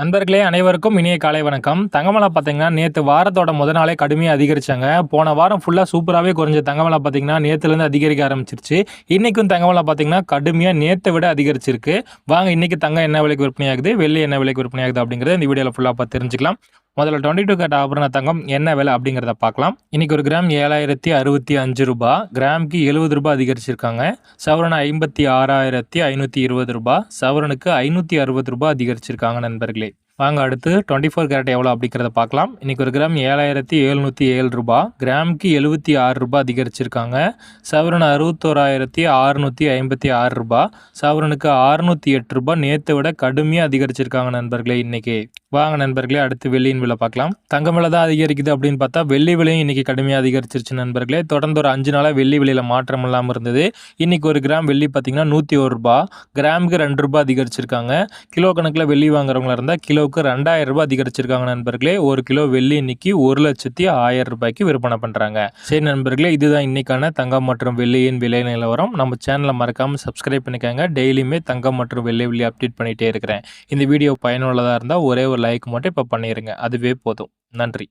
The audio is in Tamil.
நண்பர்களே அனைவருக்கும் இனிய காலை வணக்கம். தங்கமலை பார்த்தீங்கன்னா நேற்று வாரத்தோட முத நாளே கடுமையாக அதிகரிச்சாங்க. போன வாரம் ஃபுல்லாக சூப்பராகவே குறைஞ்ச தங்கமலை பார்த்தீங்கன்னா நேற்றுலேருந்து அதிகரிக்க ஆரம்பிச்சிருச்சு. இன்றைக்கும் தங்கமலை பார்த்தீங்கன்னா கடுமையாக நேற்றை விட அதிகரிச்சிருக்கு. வாங்க இன்றைக்கி தங்கம் என்ன விலைக்கு விற்பனையாகுது? வெள்ளி என்ன விலைக்கு விற்பனையாகுது அப்படிங்கிறத இந்த வீடியோவில் ஃபுல்லாக பார்த்து தெரிஞ்சுக்கலாம். முதல்ல டுவெண்ட்டி டூ கேட் ஆபரண தங்கம் என்ன விலை அப்படிங்கிறத பார்க்கலாம். இன்றைக்கி ஒரு கிராம் ஏழாயிரத்தி அறுபத்தி அஞ்சு ரூபா. கிராமுக்கு எழுபது ரூபாய் அதிகரிச்சிருக்காங்க. சவரன் ஐம்பத்தி ஆறாயிரத்தி ஐநூற்றி இருபது ரூபா. சவரனுக்கு ஐநூற்றி அறுபது ரூபாய் அதிகரிச்சிருக்காங்க நண்பர்களே. வாங்க அடுத்து டுவெண்ட்டி ஃபோர் கேரட் எவ்வளோ அப்படிங்கிறத பார்க்கலாம். இன்றைக்கி ஒரு கிராம் ஏழாயிரத்தி எழுநூற்றி ஏழு ரூபா. கிராமுக்கு எழுபத்தி ஆறு ரூபாய் அதிகரிச்சிருக்காங்க. சவரன் அறுபத்தோராயிரத்தி அறுநூற்றி ஐம்பத்தி ஆறு ரூபா. சவரனுக்கு அறுநூற்றி எட்டு ரூபாய் நேற்றை விட கடுமையாக அதிகரிச்சிருக்காங்க நண்பர்களே இன்றைக்கி வாங்க நண்பர்களே அடுத்து வெள்ளியின் விலை பார்க்கலாம். தங்கம் விலை தான் அதிகரிக்குது அப்படின்னு பார்த்தா வெள்ளி விலையும் இன்றைக்கி கடுமையாக அதிகரிச்சிருச்சு நண்பர்களே. தொடர்ந்து ஒரு அஞ்சு நாளாக வெள்ளி விலையில் மாற்றம் இல்லாமல் இருந்தது. இன்றைக்கி ஒரு கிராம் வெள்ளி பார்த்தீங்கன்னா நூற்றி ஒரு ரூபா. கிராமுக்கு ரெண்டு ரூபாய் அதிகரிச்சிருக்காங்க. கிலோ கணக்கில் வெள்ளி வாங்குறவங்களா இருந்தால் கிலோவுக்கு ரெண்டாயிரம் ரூபாய் அதிகரிச்சிருக்காங்க நண்பர்களே. ஒரு கிலோ வெள்ளி இன்றைக்கி ஒரு லட்சத்தி ஆயிரம் ரூபாய்க்கு விற்பனை பண்ணுறாங்க சரி நண்பர்களே இதுதான் இன்றைக்கான தங்கம் மற்றும் வெள்ளியின் விலை நிலவரம். நம்ம சேனலை மறக்காமல் சப்ஸ்கிரைப் பண்ணிக்கோங்க. டெய்லியுமே தங்கம் மற்றும் வெள்ளி வெள்ளி அப்டேட் பண்ணிகிட்டே இருக்கிறேன். இந்த வீடியோ பயனுள்ளதாக இருந்தால் ஒரே ஒரு லைக் மட்டும் இப்போ பண்ணிடுங்க அதுவே போதும். நன்றி.